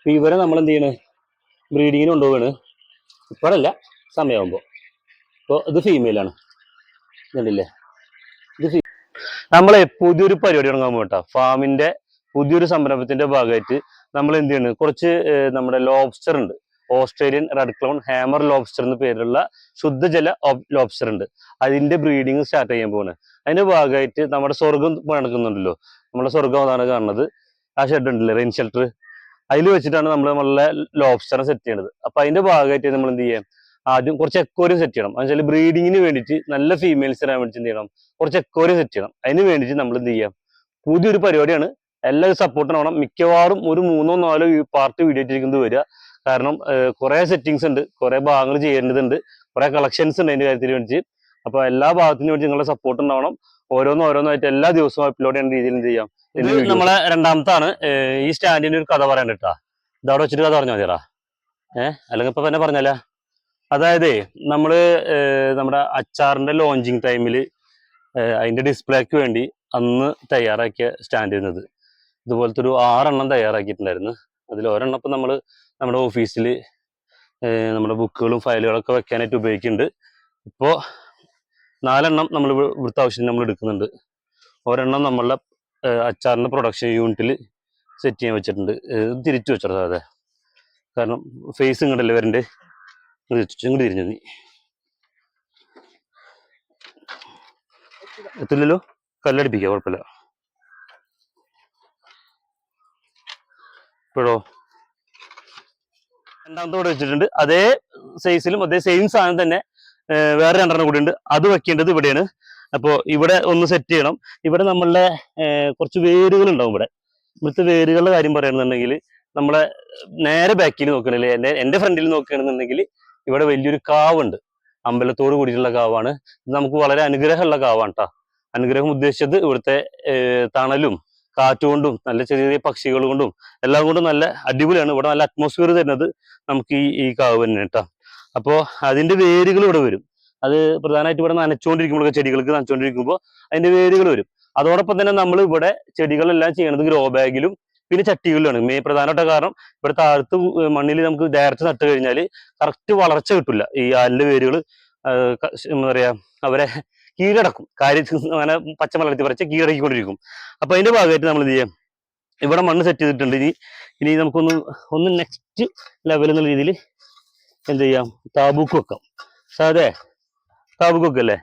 അപ്പൊ ഇവരെ നമ്മൾ എന്ത് ചെയ്യണ് ബ്രീഡിങ്ങിന് കൊണ്ടുപോവാണ്. ഇപ്പോഴല്ല സമയമാകുമ്പോൾ അപ്പോൾ ഇത് ഫീമെയിലാണ് ഇതുണ്ടല്ലേ ഇത് ഫീ നമ്മളെ പുതിയൊരു പരിപാടി തുടങ്ങാൻ പോകട്ടോ ഫാമിന്റെ പുതിയൊരു സംരംഭത്തിന്റെ ഭാഗമായിട്ട് നമ്മൾ എന്ത് ചെയ്യണം കുറച്ച് നമ്മുടെ ലോബ്സ്റ്റർ ഉണ്ട്. Australian red clown hammer lobster എന്ന പേരുള്ള ശുദ്ധജല ലോബ്സ്റ്റർ ഉണ്ട്. അതിന്റെ ബ്രീഡിങ് സ്റ്റാർട്ട് ചെയ്യാൻ പോവാണ്. അതിന്റെ ഭാഗമായിട്ട് നമ്മുടെ സ്വർഗം നടക്കുന്നുണ്ടല്ലോ. നമ്മുടെ സ്വർഗം അതാണ് കാണുന്നത്. ആ ഷെഡ് ഉണ്ടല്ലോ? റെയിൻ ഷെൽട്ടർ അതിൽ വെച്ചിട്ടാണ് നമ്മൾ നമ്മളെ ലോബ്സ്റ്ററെ സെറ്റ് ചെയ്യണത്. അപ്പൊ അതിന്റെ ഭാഗമായിട്ട് നമ്മൾ എന്ത് ചെയ്യാം? ആദ്യം കുറച്ച് എക്കോരിയം സെറ്റ് ചെയ്യണം. എന്ന് വെച്ചാൽ ബ്രീഡിങ്ങിന് വേണ്ടിയിട്ട് നല്ല ഫീമെയിൽസ് തരാൻ വേണ്ടി എന്ത് ചെയ്യണം? കുറച്ച് എക്കോരിയം സെറ്റ് ചെയ്യണം. അതിന് വേണ്ടിയിട്ട് നമ്മൾ എന്ത് ചെയ്യാം? പുതിയൊരു പരിപാടിയാണ്. എല്ലാവരും സപ്പോർട്ട് വേണം മിക്കവാറും ഒരു മൂന്നോ നാലോ പാർട്ട് വീഡിയോ ഇട്ടിരിക്കുന്നത് വരിക. കാരണം കുറെ സെറ്റിങ്സ് ഉണ്ട്. കുറെ ഭാഗങ്ങൾ ചെയ്യേണ്ടതുണ്ട്. കുറെ കളക്ഷൻസ് ഉണ്ട് അതിന്റെ കാര്യത്തിൽ വേണ്ടിയിട്ട്. അപ്പൊ എല്ലാ ഭാഗത്തിനും വേണ്ടി നിങ്ങളുടെ സപ്പോർട്ട് ഉണ്ടാവണം. ഓരോന്ന് ഓരോന്നായിട്ട് എല്ലാ ദിവസവും അപ്ലോഡ് ചെയ്യുന്ന രീതിയിൽ ചെയ്യാം? ഇത് നമ്മളെ രണ്ടാമത്താണ്. ഈ സ്റ്റാൻഡിന് ഒരു കഥ പറയാൻ കേട്ടാ. ഇതവിടെ വെച്ചിട്ട് കഥ പറഞ്ഞാൽ മതിയടാ. ഏഹ് അല്ലെങ്കിൽ ഇപ്പൊ തന്നെ പറഞ്ഞാലാ. അതായത് നമ്മൾ നമ്മുടെ അച്ചാറിന്റെ ലോഞ്ചിങ് ടൈമിൽ അതിന്റെ ഡിസ്പ്ലേക്ക് വേണ്ടി അന്ന് തയ്യാറാക്കിയ സ്റ്റാൻഡ് ചെയ്യുന്നത് ഇതുപോലത്തെ ഒരു ആറെണ്ണം തയ്യാറാക്കിയിട്ടുണ്ടായിരുന്നു. അതിൽ ഒരെണ്ണം ഇപ്പം നമ്മൾ നമ്മുടെ ഓഫീസിൽ നമ്മുടെ ബുക്കുകളും ഫയലുകളൊക്കെ വെക്കാനായിട്ട് ഉപയോഗിക്കുന്നുണ്ട്. ഇപ്പോൾ നാലെണ്ണം നമ്മൾ ഇവിടുത്തെ ആവശ്യത്തിന് നമ്മൾ എടുക്കുന്നുണ്ട്. ഒരെണ്ണം നമ്മളുടെ ഏർ അച്ചാറിന്റെ പ്രൊഡക്ഷൻ യൂണിറ്റിൽ സെറ്റ് ചെയ്യാൻ വെച്ചിട്ടുണ്ട്. തിരിച്ചു വെച്ചോ അതെ കാരണം ഫേസ് ഇങ്ങോട്ടല്ലേ വരണ്ടേ? ഇങ്ങോട്ട് തിരിഞ്ഞു നീ എത്തില്ലല്ലോ? കല്ലടിപ്പിക്കുക കുഴപ്പമില്ല. ഇപ്പോഴോ? രണ്ടാമത്തെ കൂടെ വെച്ചിട്ടുണ്ട്. അതേ സൈസിലും അതേ സെയിം സാധനം തന്നെ വേറെ രണ്ടെണ്ണം കൂടി ഉണ്ട് അത് വെക്കേണ്ടത് ഇവിടെയാണ്. അപ്പോൾ ഇവിടെ ഒന്ന് സെറ്റ് ചെയ്യണം. ഇവിടെ നമ്മളുടെ കുറച്ച് വേരുകൾ ഉണ്ടാവും ഇവിടെ. ഇവിടുത്തെ വേരുകളുടെ കാര്യം പറയുകയാണെന്നുണ്ടെങ്കിൽ നമ്മളെ നേരെ ബാക്കിൽ നോക്കണില്ലേ എന്റെ എന്റെ ഫ്രണ്ടിൽ നോക്കുകയാണെന്നുണ്ടെങ്കിൽ ഇവിടെ വലിയൊരു കാവുണ്ട്. അമ്പലത്തോട് കൂടിയിട്ടുള്ള കാവാണ്. ഇത് നമുക്ക് വളരെ അനുഗ്രഹമുള്ള കാവാണ് കേട്ടോ അനുഗ്രഹം ഉദ്ദേശിച്ചത് ഇവിടുത്തെ തണലും കാറ്റുകൊണ്ടും നല്ല ചെറിയ ചെറിയ പക്ഷികൾ കൊണ്ടും എല്ലാം കൊണ്ടും നല്ല അടിപൊളിയാണ്. ഇവിടെ നല്ല അറ്റ്മോസ്ഫിയർ തരുന്നത് നമുക്ക് ഈ ഈ കാവ് തന്നെ കേട്ടോ അപ്പോൾ അതിന്റെ വേരുകൾ ഇവിടെ വരും. അത് പ്രധാനമായിട്ട് ഇവിടെ നനച്ചുകൊണ്ടിരിക്കുമ്പോൾ ചെടികൾക്ക് നനച്ചുകൊണ്ടിരിക്കുമ്പോൾ അതിന്റെ വേരുകൾ വരും. അതോടൊപ്പം തന്നെ നമ്മൾ ഇവിടെ ചെടികളെല്ലാം ചെയ്യണത് ഗ്രോ ബാഗിലും പിന്നെ ചട്ടികളിലാണ്. മെയിൻ പ്രധാനപ്പെട്ട കാരണം ഇവിടെ താഴത്ത് മണ്ണിൽ നമുക്ക് ഡയറക്റ്റ് നട്ട് കഴിഞ്ഞാൽ കറക്റ്റ് വളർച്ച കിട്ടില്ല ഈ ആലിന്റെ വേരുകൾ എന്താ പറയാ അവരെ കീഴടക്കും. കാര്യത്തിൽ അങ്ങനെ പച്ച വളർത്തി പറിച്ച് കീഴടക്കിക്കൊണ്ടിരിക്കും. അപ്പൊ അതിന്റെ ഭാഗമായിട്ട് നമ്മൾ എന്ത് ചെയ്യാം? ഇവിടെ മണ്ണ് സെറ്റ് ചെയ്തിട്ടുണ്ട്. ഇനി ഇനി നമുക്കൊന്ന് ഒന്ന് നെക്സ്റ്റ് ലെവൽ എന്നുള്ള രീതിയിൽ എന്ത് ചെയ്യാം? താബൂക്ക് വെക്കാം. സാധേ താബൂക്ക് അല്ലേ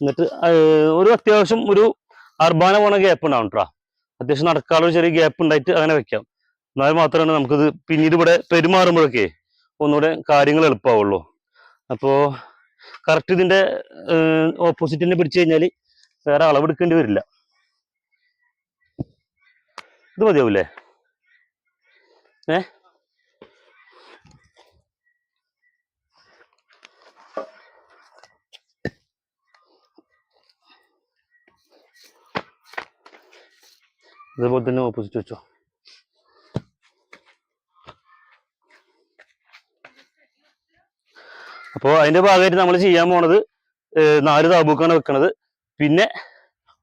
എന്നിട്ട് ഒരു അത്യാവശ്യം ഒരു അർബാന പോണ ഗ്യാപ്പ് ഉണ്ടാവും കേട്ടോ അത്യാവശ്യം നടക്കാനുള്ള ചെറിയ ഗ്യാപ്പ് ഉണ്ടായിട്ട് അങ്ങനെ വെക്കാം. എന്നാൽ മാത്രമാണ് നമുക്കിത് പിന്നീട് ഇവിടെ പെരുമാറുമ്പോഴൊക്കെ ഒന്നുകൂടെ കാര്യങ്ങൾ എളുപ്പമാവുള്ളൂ അപ്പോൾ കറക്റ്റ് ഇതിന്റെ ഓപ്പോസിറ്റ് തന്നെ പിടിച്ചു കഴിഞ്ഞാൽ വേറെ അളവെടുക്കേണ്ടി വരില്ല. ഇത് മതിയാവൂലേ? ഏ? ഇതേപോലെ തന്നെ ഓപ്പോസിറ്റ് വെച്ചോ. അപ്പോൾ അതിന്റെ ഭാഗമായിട്ട് നമ്മൾ ചെയ്യാൻ പോണത് നാല് താബൂക്കാണ് വെക്കണത്. പിന്നെ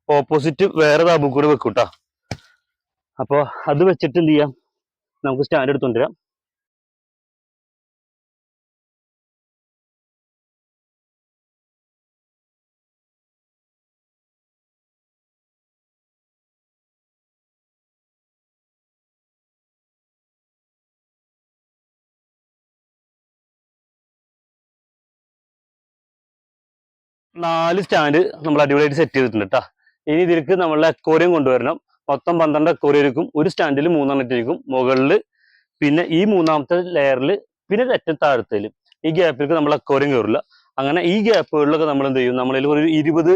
ഓപ്പോസിറ്റ് വേറെ താബൂക്കൂടെ വെക്കും കേട്ടോ അപ്പോൾ അത് വെച്ചിട്ട് എന്ത് ചെയ്യാം? നമുക്ക് സ്റ്റാൻഡ് എടുത്തുകൊണ്ടുവരാം നാല് സ്റ്റാൻഡ് നമ്മൾ അടിപൊളിയായിട്ട് സെറ്റ് ചെയ്തിട്ടുണ്ട് കേട്ടോ ഇനി ഇതിലേക്ക് നമ്മളെ അക്കോറിയം കൊണ്ടുവരണം. മൊത്തം പന്ത്രണ്ട് അക്വോറിയം ഇരിക്കും ഒരു സ്റ്റാൻഡിൽ മൂന്നെണ്ണം ഇട്ടിരിക്കും. മുകളിൽ പിന്നെ ഈ മൂന്നാമത്തെ ലെയറിൽ പിന്നെ ഏറ്റവും താഴത്തേൽ ഈ ഗ്യാപ്പിലേക്ക് നമ്മൾ അക്കോറിയം കയറില്ല അങ്ങനെ ഈ ഗ്യാപ്പുകളിലൊക്കെ നമ്മൾ എന്ത് ചെയ്യും? നമ്മളിൽ ഒരു ഇരുപത്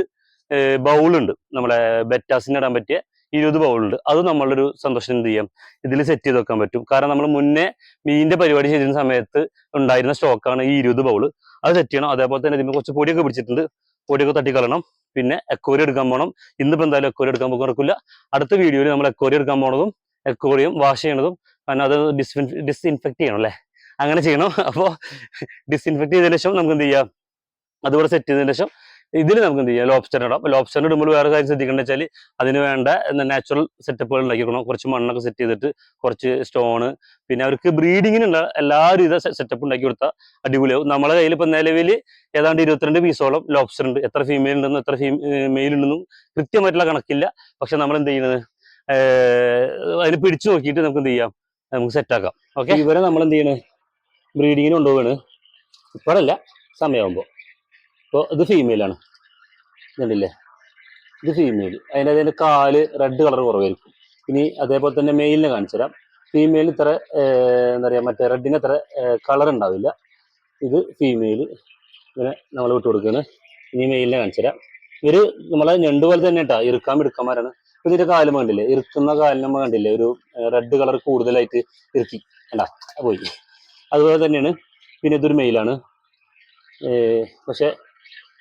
ബൗളുണ്ട് നമ്മളെ ബെറ്റാസിന് ഇടാൻ പറ്റിയ ഇരുപത് ഉണ്ട്. അത് നമ്മളൊരു സന്തോഷം എന്ത് ചെയ്യാം? ഇതിൽ സെറ്റ് ചെയ്ത് വെക്കാൻ പറ്റും. കാരണം നമ്മൾ മുന്നേ മീനിന്റെ പരിപാടി ചെയ്തിരുന്ന സമയത്ത് ഉണ്ടായിരുന്ന സ്റ്റോക്കാണ് ഈ ഇരുപത് ബൗൾ അത് സെറ്റ് ചെയ്യണം. അതേപോലെ തന്നെ ഇതിന് കുറച്ച് പൊടിയൊക്കെ പിടിച്ചിട്ടുണ്ട്. പൊടിയൊക്കെ തട്ടിക്കളയണം പിന്നെ എക്കോറി എടുക്കാൻ പോകണം ഇന്നിപ്പോൾ എന്തായാലും എക്കോറി എടുക്കാൻ നടക്കില്ല അടുത്ത വീഡിയോയിൽ നമ്മൾ എക്കോറി എടുക്കാൻ പോണതും എക്കോറിയും വാഷ് ചെയ്യണതും കാരണം അത് ഡിസ്ഇൻ ഡിസ്ഇൻഫെക്ട് ചെയ്യണം അല്ലേ? അങ്ങനെ ചെയ്യണം. അപ്പോൾ ഡിസ്ഇൻഫെക്ട് ചെയ്തതിനു ശേഷം നമുക്ക് എന്ത് ചെയ്യാം? അതുപോലെ സെറ്റ് ചെയ്തതിനു ശേഷം ഇതിൽ നമുക്ക് എന്ത് ചെയ്യാം? ലോബ്സ്റ്റർ ഇടാം. ലോബ്സ്റ്റർ ഇടുമ്പോൾ വേറെ കാര്യം ശ്രദ്ധിക്കേണ്ട വെച്ചാൽ അതിന് വേണ്ട നാച്ചുറൽ സെറ്റപ്പുകൾ ഉണ്ടാക്കിക്കണം കുറച്ച് മണ്ണൊക്കെ സെറ്റ് ചെയ്തിട്ട് കുറച്ച് സ്റ്റോണ് പിന്നെ അവർക്ക് ബ്രീഡിങ്ങിനുള്ള എല്ലാവിധ സെറ്റപ്പ് ഉണ്ടാക്കി കൊടുത്താൽ അടിപൊളിയാവും. നമ്മളെ കയ്യിൽ ഇപ്പം നിലവിൽ ഏതാണ്ട് ഇരുപത്തിരണ്ട് പീസോളം ലോബ്സ്റ്റർ ഉണ്ട്. എത്ര ഫീമെയിൽ ഉണ്ടെന്നും എത്ര മെയിൽ ഉണ്ടെന്നും കൃത്യമായിട്ടുള്ള കണക്കില്ല. പക്ഷെ നമ്മൾ എന്ത് ചെയ്യുന്നത് അതിന് പിടിച്ചു നോക്കിയിട്ട് നമുക്ക് എന്ത് ചെയ്യാം? നമുക്ക് സെറ്റ് ആക്കാം. ഓക്കെ ഇവരെ നമ്മൾ എന്ത് ചെയ്യണേ? ബ്രീഡിങ്ങിന് കൊണ്ടുപോവാണ്. ഇപ്പോഴല്ല സമയമാകുമ്പോൾ ഇപ്പോൾ ഇത് ഫീമെയിലാണ് കണ്ടില്ലേ? ഇത് ഫീമെയിൽ അതിന്റെ അതിന്റെ കാൽ റെഡ് കളർ കുറവായിരിക്കും. ഇനി അതേപോലെ തന്നെ മെയിലിനെ കാണിച്ചു തരാം. ഫീമെയിൽ ഇത്ര എന്താ പറയുക മറ്റേ റെഡിന് അത്ര കളർ ഉണ്ടാവില്ല. ഇത് ഫീമെയിൽ ഇങ്ങനെ നമ്മൾ വിട്ടു കൊടുക്കുകയാണ്. ഇനി മെയിലിനെ കാണിച്ചു തരാം. ഇവർ നമ്മളെ ഞണ്ട് പോലെ തന്നെ കേട്ടോ ഇറുക്കാൻ മിടുക്കന്മാരാണ്. ഇപ്പൊ ഇതിന്റെ കാലം കണ്ടില്ലേ? ഇറുക്കുന്ന കാലിന് കണ്ടില്ലേ? ഒരു റെഡ് കളർ കൂടുതലായിട്ട് ഇറുക്കി. കണ്ടാ? പോയി. അതുപോലെ തന്നെയാണ്. പിന്നെ ഇതൊരു മെയിലാണ് പക്ഷെ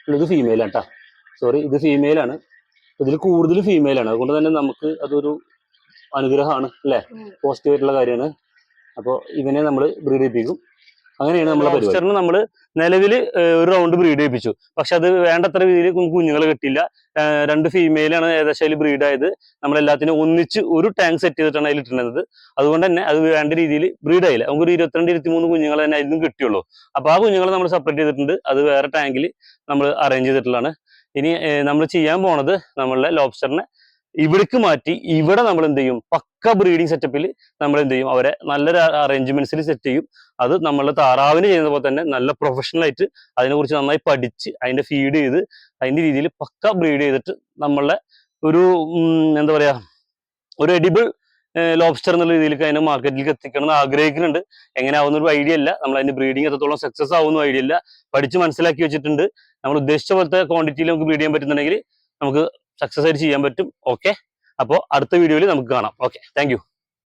ഇത് ഫീമെയിലാണ് കേട്ടോ സോറി ഇത് ഫീമെയിലാണ് ഇതിൽ കൂടുതൽ ഫീമെയിലാണ് അതുകൊണ്ട് തന്നെ നമുക്ക് അതൊരു അനുഗ്രഹമാണ് അല്ലേ. പോസിറ്റീവ് ആയിട്ടുള്ള കാര്യമാണ്. അപ്പോൾ ഇവനെ നമ്മൾ ബ്രീഡ് ചെയ്യിപ്പിക്കും അങ്ങനെയാണ് നമ്മളെ നമ്മൾ നിലവിൽ ഒരു റൗണ്ട് ബ്രീഡ് ചെയ്യിപ്പിച്ചു പക്ഷെ അത് വേണ്ടത്ര രീതിയിൽ കുഞ്ഞുങ്ങൾ കിട്ടിയില്ല. രണ്ട് ഫീമെയിലാണ് ഏകദേശം ബ്രീഡ് ആയത്. നമ്മൾ എല്ലാത്തിനും ഒന്നിച്ച് ഒരു ടാങ്ക് സെറ്റ് ചെയ്തിട്ടാണ് അതിൽ ഇട്ടിരുന്നത് അതുകൊണ്ട് തന്നെ അത് വേണ്ട രീതിയിൽ ബ്രീഡ് ആയില്ല. നമുക്ക് ഒരു ഇരുപത്തിരണ്ട് ഇരുപത്തിമൂന്ന് കുഞ്ഞുങ്ങൾ തന്നെ അതിൽ നിന്ന് കിട്ടിയുള്ളൂ. അപ്പൊ ആ കുഞ്ഞുങ്ങളെ നമ്മൾ സെപ്പറേറ്റ് ചെയ്തിട്ടുണ്ട്. അത് വേറെ ടാങ്കിൽ നമ്മൾ അറേഞ്ച് ചെയ്തിട്ടുള്ളതാണ്. ഇനി നമ്മൾ ചെയ്യാൻ പോണത് നമ്മളുടെ ലോബ്സ്റ്ററിനെ ഇവിടേക്ക് മാറ്റി ഇവിടെ നമ്മൾ എന്ത് ചെയ്യും? പക്ക ബ്രീഡിംഗ് സെറ്റപ്പിൽ നമ്മൾ എന്ത് ചെയ്യും? അവരെ നല്ലൊരു അറേഞ്ച്മെന്റ്സിൽ സെറ്റ് ചെയ്യും. അത് നമ്മൾ താറാവിന് ചെയ്യുന്ന പോലെ തന്നെ നല്ല പ്രൊഫഷണൽ ആയിട്ട് അതിനെക്കുറിച്ച് നന്നായി പഠിച്ച് അതിന്റെ ഫീഡ് ചെയ്ത് അതിന്റെ രീതിയിൽ പക്ക ബ്രീഡ് ചെയ്തിട്ട് നമ്മളെ ഒരു എന്താ പറയാ ഒരു എഡിബിൾ ലോബ്സ്റ്റർ എന്നുള്ള രീതിയിലേക്ക് അതിനെ മാർക്കറ്റിലേക്ക് എത്തിക്കണം എന്ന് ആഗ്രഹിക്കുന്നുണ്ട്. എങ്ങനെ ആവുന്ന ഒരു ഐഡിയ അല്ല നമ്മൾ അതിന്റെ ബ്രീഡിംഗ് എത്രത്തോളം സക്സസ് ആവുന്ന ഐഡിയ അല്ല പഠിച്ച് മനസ്സിലാക്കി വെച്ചിട്ടുണ്ട്. നമ്മൾ ഉദ്ദേശിച്ച പോലത്തെ ക്വാണ്ടിറ്റിയിൽ നമുക്ക് ബ്രീഡ് ചെയ്യാൻ പറ്റുന്നുണ്ടെങ്കിൽ നമുക്ക് സക്സസ് ആയിട്ട് ചെയ്യാൻ പറ്റും. ഓക്കെ അപ്പോൾ അടുത്ത വീഡിയോയിൽ നമുക്ക് കാണാം. Okay thank